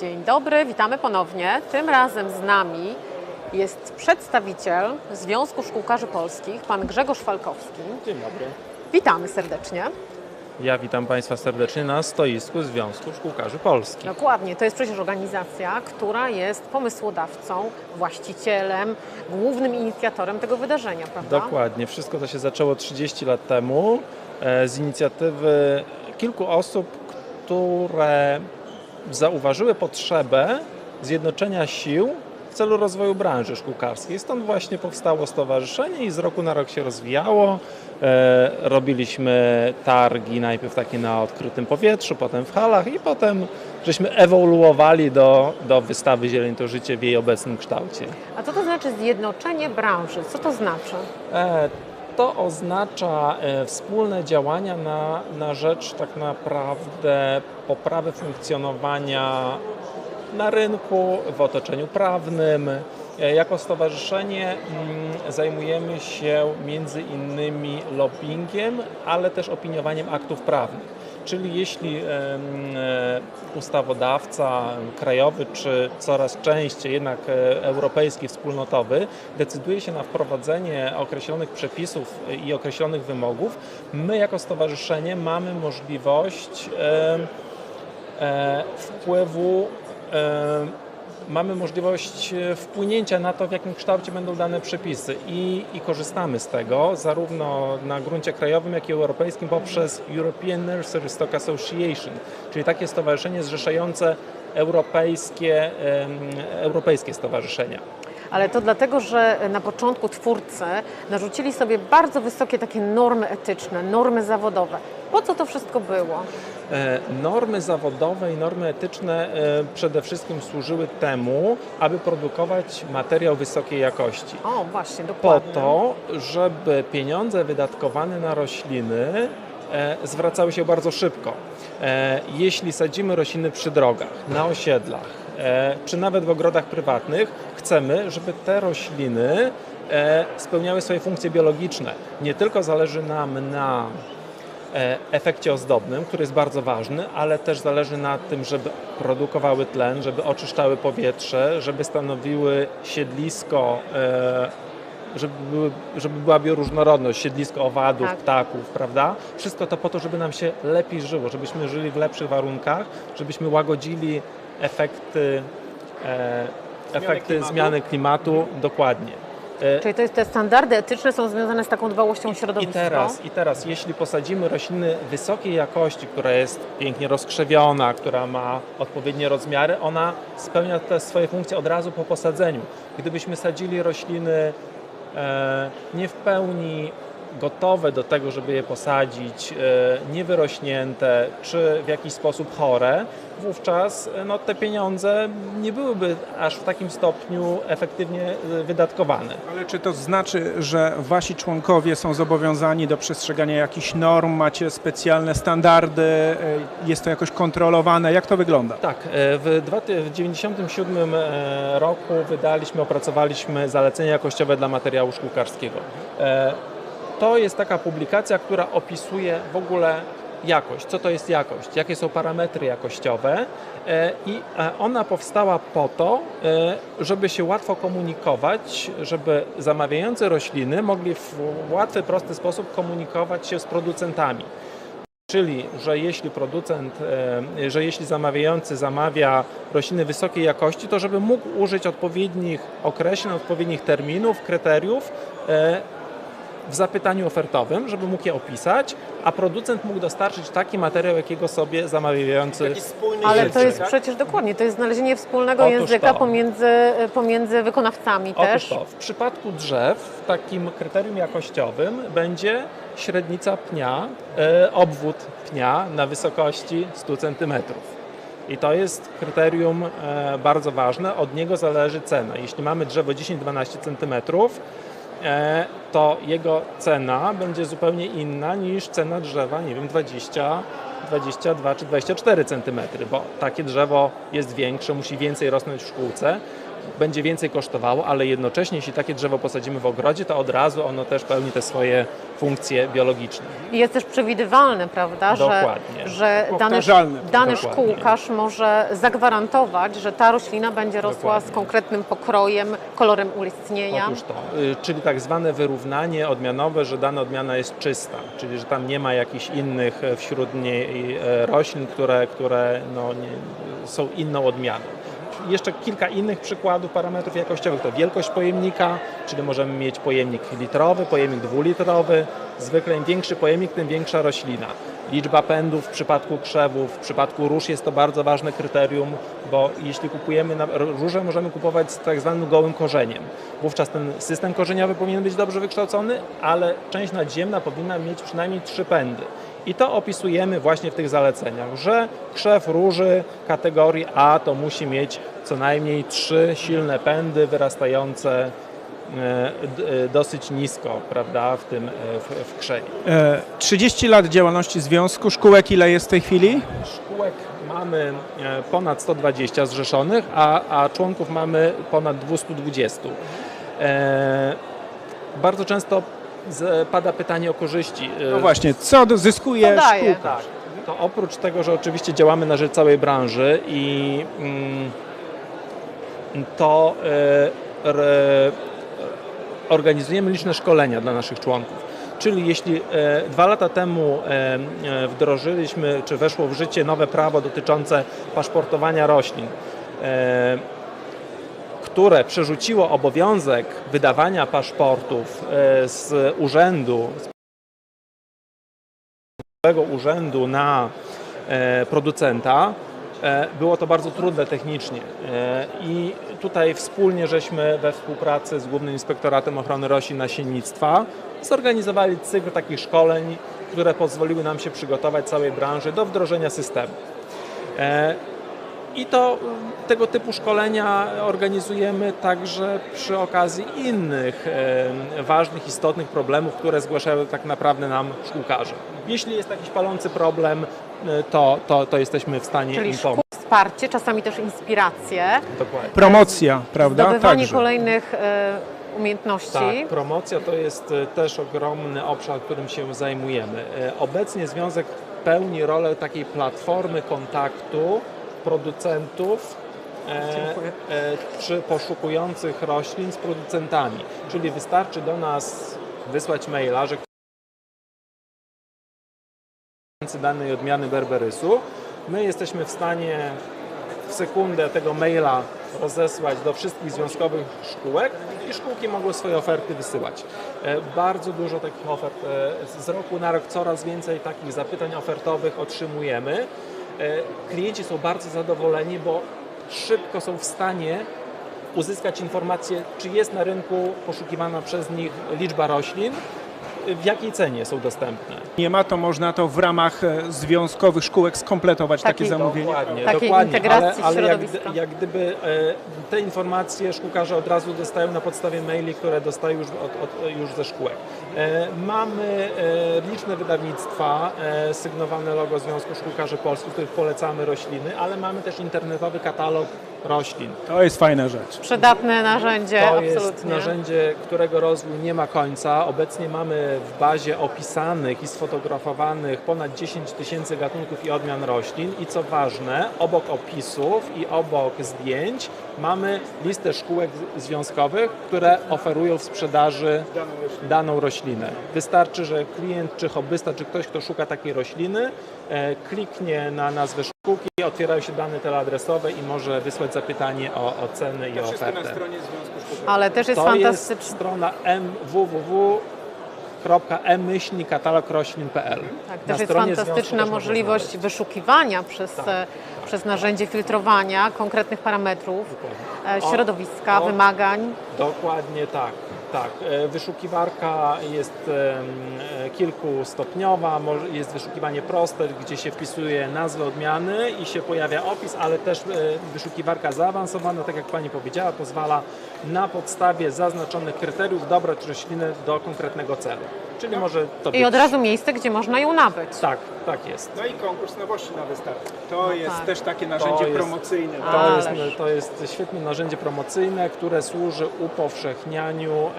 Dzień dobry, witamy ponownie. Tym razem z nami jest przedstawiciel Związku Szkółkarzy Polskich, pan Grzegorz Falkowski. Dzień dobry. Witamy serdecznie. Ja witam Państwa serdecznie na stoisku Związku Szkółkarzy Polskich. Dokładnie, to jest przecież organizacja, która jest pomysłodawcą, właścicielem, głównym inicjatorem tego wydarzenia, prawda? Dokładnie. Wszystko to się zaczęło 30 lat temu e, z inicjatywy kilku osób, które zauważyły potrzebę zjednoczenia sił w celu rozwoju branży szkółkarskiej. Stąd właśnie powstało stowarzyszenie i z roku na rok się rozwijało. E, Robiliśmy targi najpierw takie na odkrytym powietrzu, potem w halach i potem żeśmy ewoluowali do, do wystawy Zieleń to życie w jej obecnym kształcie. A co to znaczy zjednoczenie branży? Co to znaczy? E, To oznacza e, wspólne działania na, na rzecz tak naprawdę poprawy funkcjonowania na rynku, w otoczeniu prawnym. E, Jako stowarzyszenie mm, zajmujemy się między innymi lobbyingiem, ale też opiniowaniem aktów prawnych. Czyli jeśli e, ustawodawca krajowy czy coraz częściej jednak e, europejski, wspólnotowy decyduje się na wprowadzenie określonych przepisów i określonych wymogów, my jako stowarzyszenie mamy możliwość e, wpływu, mamy możliwość e, wpłynięcia na to, w jakim kształcie będą dane przepisy i, i korzystamy z tego zarówno na gruncie krajowym, jak i europejskim poprzez European Nursery Stock Association, czyli takie stowarzyszenie zrzeszające europejskie, europejskie stowarzyszenia. Ale to dlatego, że na początku twórcy narzucili sobie bardzo wysokie takie normy etyczne, normy zawodowe. Po co to wszystko było? E, Normy zawodowe i normy etyczne e, przede wszystkim służyły temu, aby produkować materiał wysokiej jakości. O, właśnie, Po dokładnie. to, żeby pieniądze wydatkowane na rośliny e, zwracały się bardzo szybko. Jeśli sadzimy rośliny przy drogach, na osiedlach, czy nawet w ogrodach prywatnych, chcemy, żeby te rośliny e, spełniały swoje funkcje biologiczne. Nie tylko zależy nam na e, efekcie ozdobnym, który jest bardzo ważny, ale też zależy na tym, żeby produkowały tlen, żeby oczyszczały powietrze, żeby stanowiły siedlisko, e, żeby, były, żeby była bioróżnorodność, siedlisko owadów, Tak. ptaków, prawda? Wszystko to po to, żeby nam się lepiej żyło, żebyśmy żyli w lepszych warunkach, żebyśmy łagodzili efekty, e, efekty klimatu. zmiany klimatu dokładnie. E, Czyli to jest, te standardy etyczne są związane z taką dbałością o i środowisko? teraz, I teraz, jeśli posadzimy rośliny wysokiej jakości, która jest pięknie rozkrzewiona, która ma odpowiednie rozmiary, ona spełnia te swoje funkcje od razu po posadzeniu. Gdybyśmy sadzili rośliny e, nie w pełni gotowe do tego, żeby je posadzić, e, niewyrośnięte czy w jakiś sposób chore, wówczas e, no, te pieniądze nie byłyby aż w takim stopniu efektywnie e, wydatkowane. Ale czy to znaczy, że wasi członkowie są zobowiązani do przestrzegania jakichś norm, macie specjalne standardy, jest to jakoś kontrolowane? Jak to wygląda? Tak, w 1997 roku wydaliśmy, opracowaliśmy zalecenia jakościowe dla materiału szkółkarskiego. To jest taka publikacja, która opisuje w ogóle jakość, co to jest jakość, jakie są parametry jakościowe? E, i e, ona powstała po to, e, żeby się łatwo komunikować, żeby zamawiający rośliny mogli w łatwy, prosty sposób komunikować się z producentami. Czyli, że jeśli producent, że jeśli zamawiający zamawia rośliny wysokiej jakości, to żeby mógł użyć odpowiednich określeń, odpowiednich terminów, kryteriów w zapytaniu ofertowym, żeby mógł je opisać, a producent mógł dostarczyć taki materiał, jakiego sobie zamawiający Ale to jest przecież dokładnie, to jest znalezienie wspólnego Otóż języka to. pomiędzy, pomiędzy wykonawcami Otóż też. to, w przypadku drzew takim kryterium jakościowym będzie średnica pnia, e, obwód pnia na wysokości 100 cm. I to jest kryterium e, bardzo ważne, od niego zależy cena. Jeśli mamy drzewo 10-12 cm, to jego cena będzie zupełnie inna niż cena drzewa, nie wiem, 20 22 czy 24 cm, bo takie drzewo jest większe, musi więcej rosnąć w szkółce będzie więcej kosztowało, ale jednocześnie jeśli takie drzewo posadzimy w ogrodzie, to od razu ono też pełni te swoje funkcje biologiczne. I jest też przewidywalne, prawda, że, Dokładnie. że dany, Powtarzalne. dany Dokładnie. szkółkarz może zagwarantować, że ta roślina będzie rosła Dokładnie. z konkretnym pokrojem, kolorem ulistnienia. Otóż to, y, czyli tak zwane wyrównanie odmianowe, że dana odmiana jest czysta, czyli że tam nie ma jakichś innych e, wśród niej e, roślin, które, które no, nie, są inną odmianą. Jeszcze kilka innych przykładów parametrów jakościowych to wielkość pojemnika, czyli możemy mieć pojemnik litrowy, pojemnik dwulitrowy. Zwykle im większy pojemnik, tym większa roślina. Liczba pędów w przypadku krzewów, w przypadku róż jest to bardzo ważne kryterium, bo jeśli kupujemy róże, możemy kupować z tak zwanym gołym korzeniem. Wówczas ten system korzeniowy powinien być dobrze wykształcony, ale część nadziemna powinna mieć przynajmniej trzy pędy. I to opisujemy właśnie w tych zaleceniach, że krzew róży kategorii A to musi mieć co najmniej trzy silne pędy wyrastające e, e, dosyć nisko, prawda, w tym e, w, w krzewie. E, 30 lat działalności związku, szkółek ile jest w tej chwili? Szkółek mamy ponad 120 zrzeszonych, a, a członków mamy ponad 220. E, bardzo często pada pytanie o korzyści. E, No właśnie, co zyskuje Co daje? szkółka? tak. To oprócz tego, że oczywiście działamy na rzecz całej branży i mm, to re, organizujemy liczne szkolenia dla naszych członków. Czyli jeśli e, dwa lata temu wdrożyliśmy, czy weszło w życie nowe prawo dotyczące paszportowania roślin, które przerzuciło obowiązek wydawania paszportów e, z urzędu, z urzędu na e, producenta, e, było to bardzo trudne technicznie. I tutaj wspólnie żeśmy we współpracy z Głównym Inspektoratem Ochrony Roślin Nasiennictwa zorganizowali cykl takich szkoleń, które pozwoliły nam się przygotować całej branży do wdrożenia systemu. I to mm, tego typu szkolenia organizujemy także przy okazji innych e, ważnych, istotnych problemów, które zgłaszają tak naprawdę nam szkółkarze. Jeśli jest jakiś palący problem, e, to, to, to jesteśmy w stanie Czyli im szkół, pomóc. wsparcie, czasami też inspiracje, Dokładnie. Promocja, prawda? zdobywanie Także. kolejnych umiejętności. Tak, promocja to jest też ogromny obszar, którym się zajmujemy. Obecnie związek pełni rolę takiej platformy kontaktu producentów e, e, czy poszukujących roślin z producentami. Czyli wystarczy do nas wysłać maila, że danej odmiany berberysu. My jesteśmy w stanie w sekundę tego maila rozesłać do wszystkich związkowych szkółek i szkółki mogły swoje oferty wysyłać. E, Bardzo dużo takich ofert, z roku na rok coraz więcej takich zapytań ofertowych otrzymujemy. E, Klienci są bardzo zadowoleni, bo szybko są w stanie uzyskać informację, czy jest na rynku poszukiwana przez nich liczba roślin, w jakiej cenie są dostępne. Nie ma, to można to w ramach e, związkowych szkółek skompletować takie Taki- zamówienie. Dokładnie, Takiej dokładnie. integracji ale, ale jak, jak gdyby e, te informacje szkółkarze od razu dostają na podstawie maili, które dostają już, od, od, już ze szkółek. E, mamy e, liczne wydawnictwa, e, sygnowane logo Związku Szkółkarzy Polskich, w których polecamy rośliny, ale mamy też internetowy katalog roślin. To jest fajna rzecz. Przydatne narzędzie, To absolutnie. jest narzędzie, którego rozwój nie ma końca. Obecnie mamy w bazie opisanych i sfotografowanych ponad 10 tysięcy gatunków i odmian roślin i co ważne, obok opisów i obok zdjęć mamy listę szkółek związkowych, które oferują w sprzedaży daną roślinę. Wystarczy, że klient czy hobbysta, czy ktoś, kto szuka takiej rośliny, e, kliknie na nazwę szkółki, otwierają się dane teleadresowe i może wysłać zapytanie o, o ceny i o ofertę. stronie Związku. Ale też jest To jest fantastyczne. strona www.m-katalogroślin.pl Tak, Na też jest fantastyczna możliwość znaleźć. wyszukiwania przez, Tak. e, przez narzędzie filtrowania konkretnych parametrów, e, O, środowiska, o. wymagań. Dokładnie tak. Tak, E, wyszukiwarka jest e, kilkustopniowa, jest wyszukiwanie proste, gdzie się wpisuje nazwę odmiany i się pojawia opis, ale też e, wyszukiwarka zaawansowana, tak jak Pani powiedziała, pozwala na podstawie zaznaczonych kryteriów dobrać roślinę do konkretnego celu. Czyli może to być... I od razu miejsce, gdzie można ją nabyć. Tak, tak jest. No i konkurs nowości na wystarcie. To jest tak. też takie narzędzie jest- promocyjne. To jest, Ależ. to jest świetne narzędzie promocyjne, które służy upowszechnianiu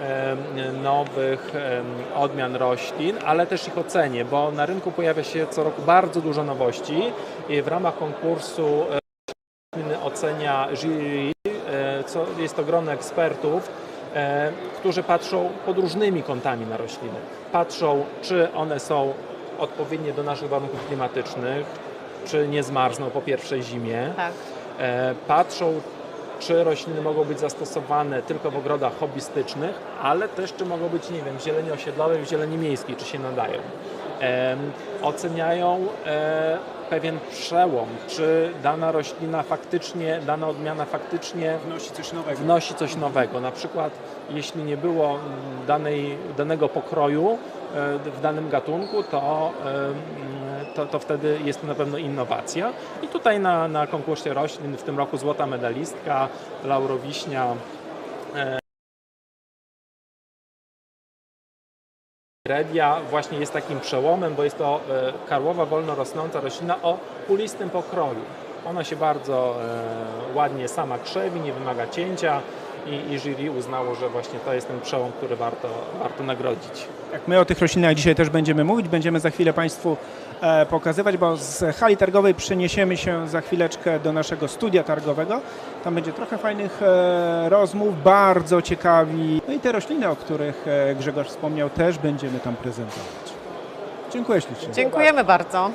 em, nowych em, odmian roślin, ale też ich ocenie, bo na rynku pojawia się co roku bardzo dużo nowości i w ramach konkursu e, ocenia jury, e, co jest to grono ekspertów, którzy patrzą pod różnymi kątami na rośliny. Patrzą, czy one są odpowiednie do naszych warunków klimatycznych, czy nie zmarzną po pierwszej zimie. Tak. E, patrzą, czy rośliny mogą być zastosowane tylko w ogrodach hobbystycznych, ale też czy mogą być, nie wiem, w zieleni osiedlowej, w zieleni miejskiej, czy się nadają. Oceniają e, pewien przełom, czy dana roślina faktycznie, dana odmiana faktycznie Wnosi coś nowego. wnosi coś nowego. Na przykład, jeśli nie było danej, danego pokroju e, w danym gatunku, to, e, to, to wtedy jest to na pewno innowacja. I tutaj na, na konkursie roślin w tym roku złota medalistka, laurowiśnia. Redia właśnie jest takim przełomem, bo jest to e, karłowa wolno rosnąca roślina o kulistym pokroju. Ona się bardzo e, ładnie sama krzewi, nie wymaga cięcia i, i jury uznało, że właśnie to jest ten przełom, który warto, warto nagrodzić. Jak my o tych roślinach dzisiaj też będziemy mówić, będziemy za chwilę Państwu e, pokazywać, bo z hali targowej przeniesiemy się za chwileczkę do naszego studia targowego. Tam będzie trochę fajnych e, rozmów, bardzo ciekawi. No i te rośliny, o których e, Grzegorz wspomniał, też będziemy tam prezentować. Dziękuję ślicznie. Dziękujemy bardzo.